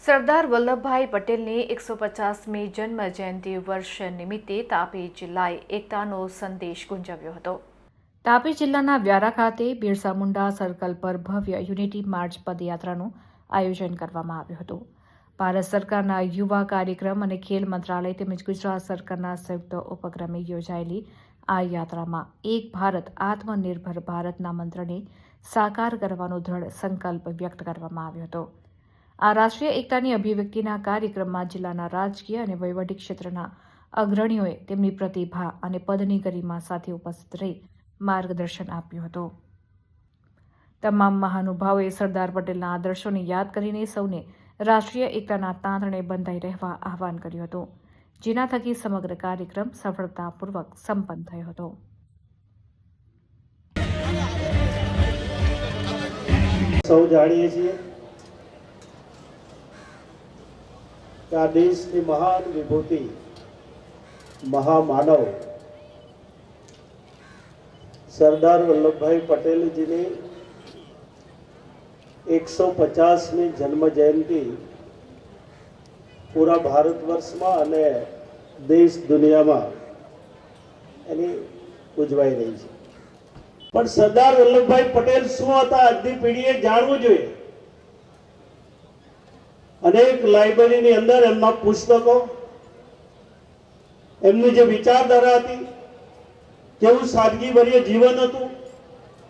સરદાર વલ્લભભાઈ પટેલની એકસો પચાસમી જન્મ જયંતિ વર્ષ નિમિત્તે તાપી જિલ્લાએ એકતાનો સંદેશ ગુંજવ્યો હતો. તાપી જિલ્લાના વ્યારા ખાતે બિરસા મુંડા સર્કલ પર ભવ્ય યુનિટી માર્ચ પદયાત્રાનું આયોજન કરવામાં આવ્યું હતું. ભારત સરકારના યુવા કાર્યક્રમ અને ખેલ મંત્રાલય તેમજ ગુજરાત સરકારના સંયુક્ત ઉપક્રમે યોજાયેલી આ યાત્રામાં એક ભારત, આત્મનિર્ભર ભારતના મંત્રને સાકાર કરવાનો દ્રઢ સંકલ્પ વ્યક્ત કરવામાં આવ્યો હતો. આ રાષ્ટ્રીય એકતાની અભિવ્યક્તિના કાર્યક્રમમાં જિલ્લાના રાજકીય અને વહીવટી ક્ષેત્રના અગ્રણીઓએ તેમની પ્રતિભા અને પદની ગરિમા સાથે ઉપસ્થિત રહી માર્ગદર્શન આપ્યું હતું. તમામ મહાનુભાવોએ સરદાર પટેલના આદર્શોને યાદ કરીને સૌને રાષ્ટ્રીય એકતાના તાંતણે બંધાઈ રહેવા આહવાન કર્યું હતું, જેના થકી સમગ્ર કાર્યક્રમ સફળતાપૂર્વક સંપન્ન થયો હતો. સૌ જાણીએ છીએ કે આ દેશની મહાન વિભૂતિ, મહામાનવ સરદાર વલ્લભભાઈ પટેલજીની એકસો પચાસમી જન્મ જયંતિ પૂરા ભારત વર્ષમાં અને દેશ દુનિયામાં એની ઉજવાઈ રહી છે. પણ સરદાર વલ્લભભાઈ પટેલ શું હતા? આજની પેઢીએ જાણવું જોઈએ. અનેક લાઇબ્રેરીની અંદર એમના પુસ્તકો એમની જે વિચારધારા હતી કેવું સાદગીભર્ય જીવન હતું